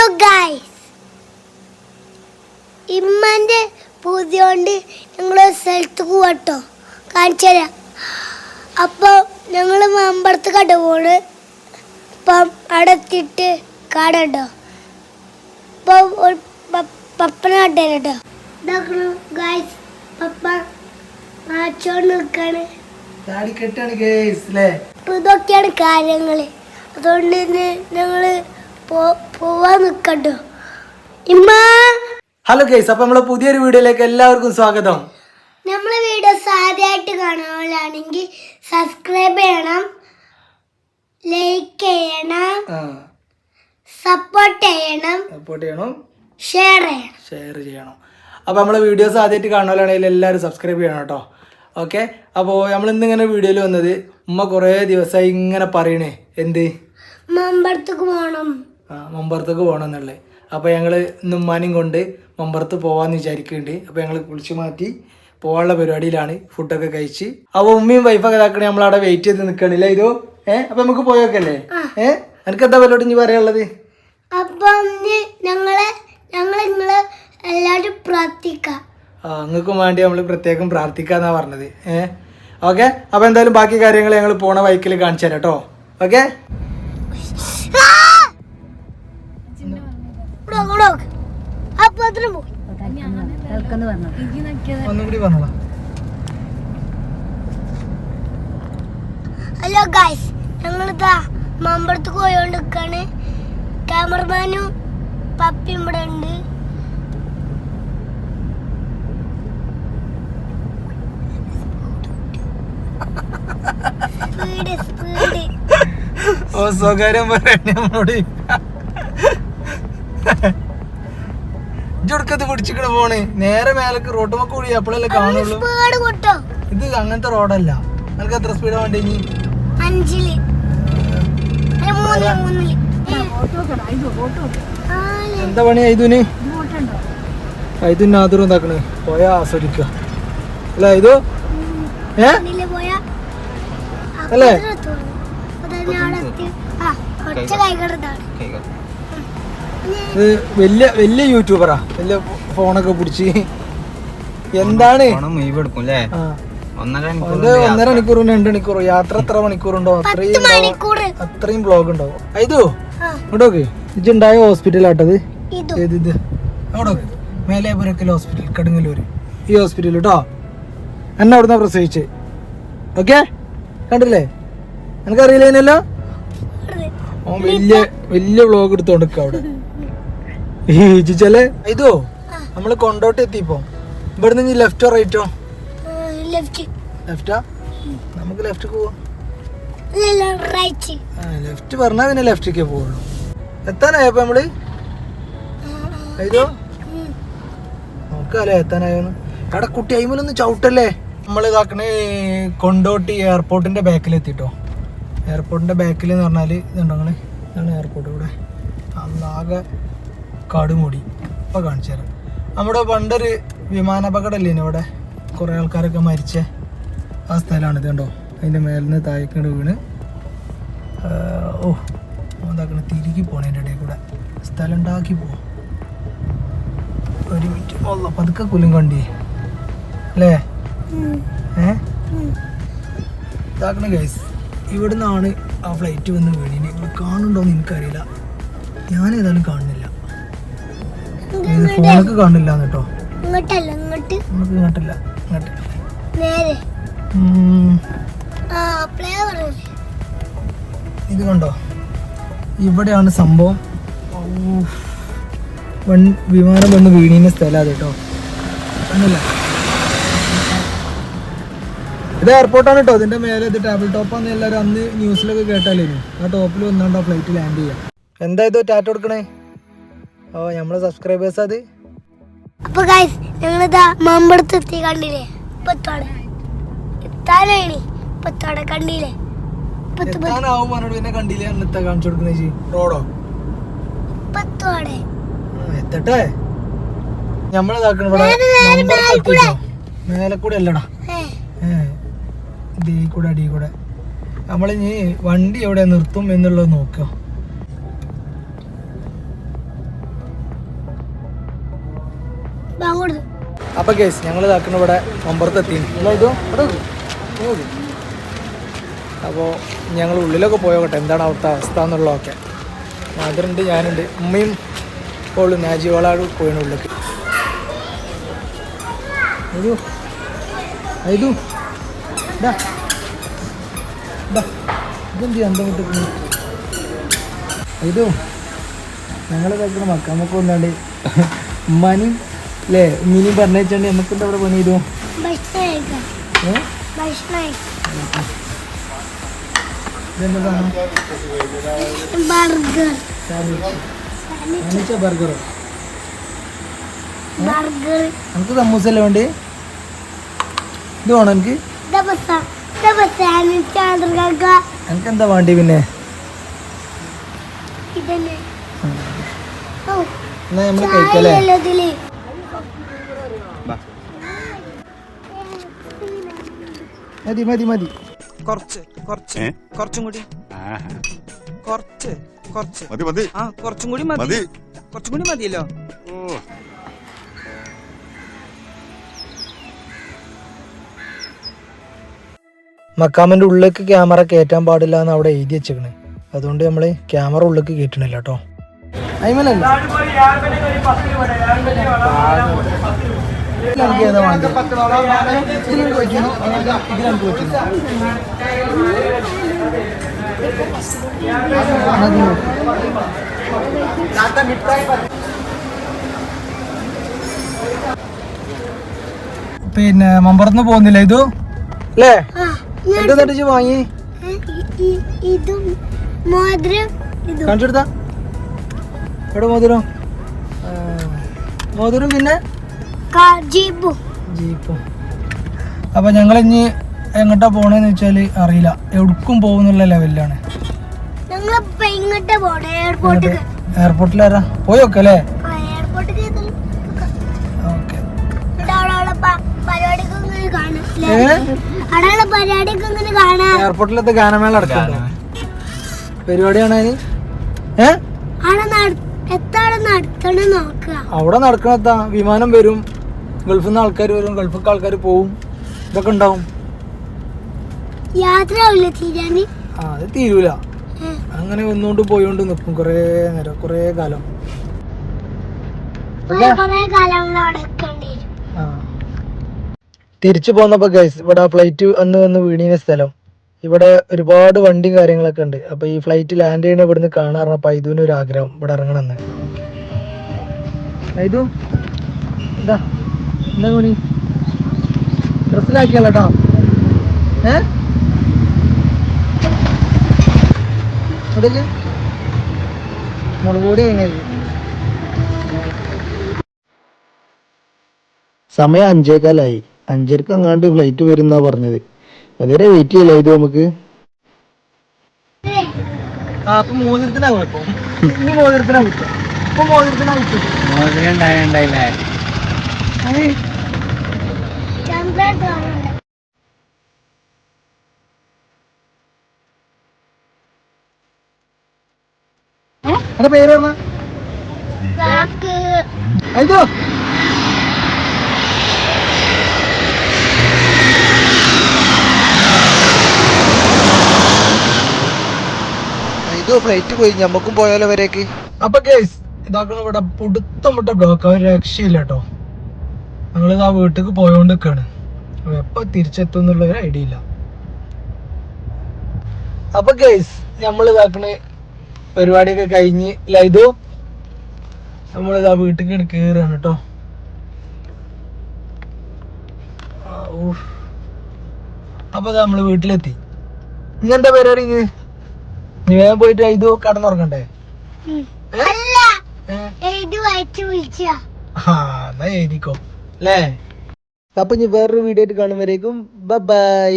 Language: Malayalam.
ഹലോ ഗായ്സ് ഇമ്മന്റെ പൂതിയോണ്ട് ഞങ്ങൾ സ്ഥലത്ത് പോവാട്ടോ. കാണിച്ചു തരാം അപ്പോൾ ഞങ്ങൾ മമ്പടത്ത് കട പോണ്. അപ്പം അവിടെ എത്തിയിട്ട് കട ഉണ്ടോ അപ്പോൾ ഒരു പ- പപ്പന കട്ടോ ഇതാക്കണു ഗായ്സ് പപ്പ മാച്ചോണ്ട് നിൽക്കാണ് ഇതൊക്കെയാണ് കാര്യങ്ങൾ അതുകൊണ്ട് തന്നെ ഞങ്ങൾ പോവാൻ നിൽക്കട്ടോ ഇമ്മ. ഹലോ കേസ് അപ്പൊ നമ്മളെ പുതിയൊരു വീഡിയോയിലേക്ക് എല്ലാവർക്കും സ്വാഗതം. നമ്മളെ വീഡിയോ ആദ്യമായിട്ട് കാണുകയാണെങ്കിൽ സബ്സ്ക്രൈബ് ചെയ്യണം ലൈക്ക് ചെയ്യണം സപ്പോർട്ട് ചെയ്യണം സപ്പോർട്ട് ചെയ്യണം. ഷെയർ ചെയ്യണം. ഷെയർ ചെയ്യണം. അപ്പോൾ നമ്മളെ വീഡിയോസ് ആദ്യമായിട്ട് കാണുകയാണെങ്കിൽ എല്ലാവരും സബ്സ്ക്രൈബ് ചെയ്യണം കേട്ടോ. ഓക്കെ അപ്പോൾ നമ്മൾ ഇന്നിങ്ങനെ വീഡിയോയിൽ വന്നത് ഉമ്മ കുറേ ദിവസമായി ഇങ്ങനെ പറയണേ. എന്ത്? മമ്പടത്തേക്ക് പോകണം ആ പോകണം പോകണമെന്നുള്ളത്. അപ്പോൾ ഞങ്ങൾ നിമ്മാനും കൊണ്ട് മമ്പറത്ത് പോകാമെന്ന് വിചാരിക്കുന്നുണ്ട്. അപ്പോൾ ഞങ്ങൾ കുളിച്ച് മാറ്റി പോകാനുള്ള പരിപാടിയിലാണ് ഫുഡൊക്കെ കഴിച്ച്. അപ്പോൾ ഉമ്മയും വൈഫൊക്കെ ഇതാക്കണേ നമ്മളവിടെ വെയിറ്റ് ചെയ്ത് നിൽക്കണില്ല ഇതോ? ഏ അപ്പം നമുക്ക് പോയോക്കല്ലേ? ഏ എനിക്ക് എന്താ പരിപാടി ഇനി പറയാനുള്ളത്? അപ്പം ഞങ്ങളെ ഞങ്ങൾ നിങ്ങളെ എല്ലാവരും പ്രാർത്ഥിക്കാം. ആ നിങ്ങൾക്കും വേണ്ടി നമ്മൾ പ്രത്യേകം പ്രാർത്ഥിക്കാന്നാ പറഞ്ഞത്. ഏ ഓക്കെ? അപ്പോൾ എന്തായാലും ബാക്കി കാര്യങ്ങൾ ഞങ്ങൾ പോണ ബൈക്കിൽ കാണിച്ചു തരാം കേട്ടോ. ഓക്കെ? ഹലോ ഗായ്സ് ഞങ്ങളിതാ മമ്പടത്ത് പോയോണ്ട് നിൽക്കാണ് ക്യാമറമാനും പപ്പിയും ഇവിടെ ഉണ്ട്. സ്പീഡ് സ്പീഡ് ഓ സ്വകാര്യം പറയണേ നമ്മളോട് ഇജൊടുക്കത്ത് പിടിച്ചിക്കണ പോണ്? നേരെ മേലക്ക് റോട്ടുമ്മ കൂടി അപ്പോഴല്ലേ കാണുള്ളൂ. ഇത് അങ്ങനത്തെ റോഡല്ല നിനക്ക് എത്ര സ്പീഡ് വേണ്ടി ഇനി? അഞ്ചിൽ. അല്ല, മൂന്നിൽ മൂന്നിൽ. നാല്. എന്താ പണി ഐതുന്? ഐതുന് ആദരം എന്താക്കണേ പോയാ ആസ്വദിക്കുക. അല്ല ഇത് ഏ? അല്ലേ? അപ്പത്തിന് ഇത് വലിയ വലിയ യൂട്യൂബറാ വലിയ ഫോണൊക്കെ പിടിച്ച്. എന്താണ്? ഒന്നര മണിക്കൂർ രണ്ട് മണിക്കൂർ. യാത്ര എത്ര മണിക്കൂറുണ്ടോ അത്രയും മണിക്കൂർ അത്രയും ബ്ലോഗ് ഉണ്ടാവും. ഇതോ ഇങ്ങോട്ടോക്ക് ഇജുണ്ടായ ഹോസ്പിറ്റലാട്ടത് ഇതും. ഏത് ഇത്? അങ്ങോട്ടോക്ക് മേലേപുരക്കൽ ഹോസ്പിറ്റൽ കടുങ്ങല്ലൂര്. ഈ ഹോസ്പിറ്റൽ കേട്ടോ എന്നെ അവിടുന്ന് പ്രസവിച്ച്. ഓക്കെ? കണ്ടില്ലേ? എനിക്കറിയില്ലേനല്ലോ? വലിയ വലിയ വ്ളോഗ് എടുത്തോണ്ട് അവിടെ. ഈച്ചിച്ചല്ലേ ഇതോ നമ്മൾ കൊണ്ടോട്ട് എത്തിപ്പോ ഇവിടുന്ന് ഇനി ലെഫ്റ്റോ റൈറ്റോ ലെഫ്റ്റ് ലെഫ്റ്റാ നമുക്ക് ലെഫ്റ്റ് പോവാം. ഇല്ല റൈറ്റ് ആ ലെഫ്റ്റ് പറഞ്ഞാൽ പിന്നെ ലെഫ്റ്റിക്കേ പോവുള്ളൂ. എത്താനായപ്പോ നമ്മൾ? ഇതോ നോക്കാല്ലേ എത്താനായോന്ന്. എടാ കുട്ടി അയിമലൊന്ന് ചവിട്ടല്ലേ? നമ്മൾ ഇതാക്കണേ കൊണ്ടോട്ടി എയർപോർട്ടിന്റെ ബാക്കിൽ എത്തിട്ടോ. എയർപോർട്ടിന്റെ ബാക്കിൽ എന്ന് പറഞ്ഞാൽ ഇതുണ്ടോ ഇതാണ് എയർപോർട്ട് ഇവിടെ. അന്നാകെ കാടുമൂടി അപ്പൊ കാണിച്ചു തരാം. നമ്മുടെ പണ്ടൊരു വിമാനാപകടമല്ലേ ഇവിടെ കുറേ ആൾക്കാരൊക്കെ മരിച്ച ആ സ്ഥലമാണ് ഇത് കണ്ടോ? അതിന്റെ മേലിന്ന് താഴേക്കണ്ട് വീണ്. ഓ എന്താക്കണ തിരികെ പോണതിന്റെ ഇടയിൽ കൂടെ. സ്ഥലം ഉണ്ടാക്കി പോകും ഒരു മിനിറ്റ്. ഒള്ള പതുക്കെ കുലും കണ്ടി. അല്ലേ? ഏ? ഇതാക്കണ ഗൈസ് ഇവിടെ നിന്നാണ് ആ ഫ്ലൈറ്റ് വന്ന് വീണിന് ഇവിടെ കാണുന്നുണ്ടോന്ന് എനിക്കറിയില്ല. ഞാൻ ഏതായാലും കാണുന്നില്ല. ഫോണൊക്കെ കാണില്ല കേട്ടോ ഇങ്ങോട്ടല്ല ഇങ്ങോട്ട്. നമുക്ക് ഇങ്ങോട്ടില്ല ഇങ്ങോട്ട്. നേരെ. ഇത് കണ്ടോ? ഇവിടെയാണ് സംഭവം. വൺ വിമാനം വന്ന് വീണിന്റെ സ്ഥലമാണ് കേട്ടോ. ഒന്നുമില്ല. ഇത് എയർപോർട്ടാണ് കേട്ടോ. ഇതിന്റെ മേലെ ഇത് ടേബിൾ ടോപ്പാന്ന് എല്ലാവരും അന്ന് ന്യൂസിലൊക്കെ കേട്ടാലേ ആ ടോപ്പിൽ വന്നാണ്ടോ ഫ്ലൈറ്റ് ലാൻഡ് ചെയ്യാം. എന്താ ഇത്? ടാറ്റ കൊടുക്കണേ? ഓ നമ്മളെ സബ്സ്ക്രൈബേഴ്സ് അത്. അപ്പൊ ഞങ്ങൾ ഞങ്ങളിതാ മമ്പടത്ത് എത്തി കണ്ടില്ലേ? ഇപ്പത്തോടെ എത്താനാണ് ഇപ്പത്തോടെ കണ്ടില്ലേ? എത്തട്ടെ? നമ്മളിതാക്കണ മേലെ കൂടെ. അല്ലടാ. ഇതേ കൂടെ അടി കൂടെ. നമ്മളിനി വണ്ടി എവിടെ നിർത്തും എന്നുള്ളത് നോക്കുക. അപ്പൊ കേസ് ഞങ്ങൾ ഇതാക്കുന്ന ഇവിടെ ഒമ്പർത്തെത്തി എത്തി അപ്പോൾ ഞങ്ങൾ ഉള്ളിലൊക്കെ പോയോട്ടെ എന്താണ് അവിടുത്തെ അവസ്ഥ എന്നുള്ളതൊക്കെ. മാതറുണ്ട് ഞാനുണ്ട്. ഉമ്മയും ഇപ്പോൾ നാജിവളാട് പോയിന് ഉള്ളിലേക്ക്. വിട്ടിട്ട് ഇതു. ഞങ്ങൾ കഴിക്കുന്ന മക്കാമൊക്കെ ഒന്നാണ്ട് ഉമ്മാനും അല്ലേ ഇനിയും പറഞ്ഞേച്ചോണ്ട് നമുക്ക് എന്താ ഇവിടെ പണി ചെയ്തു ബർഗറോ? നമുക്ക് സമൂസ അല്ലേ വേണ്ടി? ഇത് വേണോ എനിക്ക്? എനിക്ക് എന്താ വേണ്ടി പിന്നെ? എന്നാ നമ്മൾ കഴിക്കല്ലേ ചായയല്ലേ ഇതിൽ ബാ. മതി മതി മതി. കുറച്ച് കുറച്ച് കുറച്ചും കൂടി. ആഹാ. കുറച്ച് കുറച്ച്. മതി മതി. ആ കുറച്ചും കൂടി മതി. മതി. കുറച്ചും കൂടി മതിയല്ലോ. ഓ. ഉള്ളിലേക്ക് ക്യാമറ കയറ്റാൻ പാടില്ല എന്ന് അവിടെ എഴുതി വെച്ചേക്കണ്. അതുകൊണ്ട് നമ്മൾ ക്യാമറ ഉള്ളിലേക്ക് കയറ്റണില്ല കേട്ടോ. അയിമലല്ല? ഏതാ വേണ്ടത്? പിന്നെ മമ്പറന്ന് പോകുന്നില്ല ഇതു? അല്ലേ എന്ത് നടിച്ച് വാങ്ങി? കാണിച്ചെടുത്താ? എവിടെ മോതിരം? മോതിരം പിന്നെ? ജീപ്പും. അപ്പൊ ഞങ്ങൾ ഇനി എങ്ങോട്ടാ പോണെന്ന് വെച്ചാൽ അറിയില്ല. എവിടേക്കും പോകുന്നുള്ള ലെവലിലാണ്. എയർപോർട്ടിൽ വരാ പോയി നോക്കാം അല്ലേ? എയർപോർട്ടിലത്തെ ഗാനമേള നടക്കുന്നുണ്ടോ? പരിപാടിയാണ് അതിന്? അവിടെ നട- എത്താണ് നടത്തണം നോക്കുക. അവിടെ നടക്കണത്താ വിമാനം വരും. ഗൾഫിൽ നിന്ന് ആൾക്കാർ വരും ഗൾഫിൽ ആൾക്കാർ പോവും. ഇതൊക്കെ ഉണ്ടാവും. യാത്ര ആ അത് തീരൂല. അങ്ങനെ ഒന്നുകൊണ്ട് പോയോണ്ട് നിൽക്കും കുറേ നേരം കുറേ കാലം. തിരിച്ചു പോന്നപ്പോ ഗൈസ് ഇവിടെ ഫ്ലൈറ്റ് അന്ന് വന്ന് വീണിയ സ്ഥലം. ഇവിടെ ഒരുപാട് വണ്ടിയും കാര്യങ്ങളൊക്കെ ഉണ്ട്. അപ്പൊ ഈ ഫ്ലൈറ്റ് ലാൻഡ് ചെയ്യണ ഇവിടുന്ന് കാണാറുണ്ട് അപ്പൊ ഒരു ആഗ്രഹം ഇവിടെ ഇറങ്ങണമെന്ന് ഇതു എന്താ കോണി കൂടി ഡ്രസ്സിലാക്കിയല്ലോ കേട്ടോ. ഏ? അതിൽ മുളക് പൊടി എങ്ങനെ സമയം അഞ്ചേക്കാലായി അഞ്ചരക്ക് അങ്ങാണ്ട് ഫ്ലൈറ്റ് വരുന്നാ പറഞ്ഞത്. അതുവരെ വെയിറ്റ് ചെയ്യല ഇത് നമുക്ക്? ആ അപ്പൊ മോതിരത്തിനാ കുഴപ്പം ഇനി മോതിരത്തിനാ കുറ്റം ഇപ്പൊ മോതിരത്തിനാ കുറ്റം മോതിരം ഉണ്ടായില്ലേ? എന്റെ പേര് അയ്യോ. ഇത് ഫ്ലൈറ്റ് പോയി. ഞമ്മക്കും പോയാലോ വരേക്ക്. അപ്പൊ കേസ് ഇതാക്കണ ഇവിടെ പുടുത്തം വിട്ട ബ്ലോക്ക് അവർ രക്ഷയില്ല കേട്ടോ ഞങ്ങളിത് ആ വീട്ടിലേക്ക് പോയോണ്ട് നിൽക്കാണ് എപ്പോൾ എപ്പോ തിരിച്ചെത്തും എന്നുള്ള ഒരു ഐഡിയ ഇല്ല. അപ്പൊ ഗൈസ് നമ്മൾ ഇതാക്കണ പരിപാടിയൊക്കെ കഴിഞ്ഞ് ലൈതു നമ്മളിതാ വീട്ടിലേക്ക് കയറുകയാണ് കേട്ടോ. അപ്പൊ നമ്മൾ നമ്മൾ വീട്ടിലെത്തി. ഇനി എന്താ പരിപാടി നീ വേഗം പോയിട്ട് ഇത് കടന്നുറങ്ങണ്ടേ? ആ എന്നാ എഴുതിക്കോ. അല്ലേ അപ്പൊ ഇനി വേറൊരു വീഡിയോ ആയിട്ട് കാണുമ്പോഴേക്കും ബൈ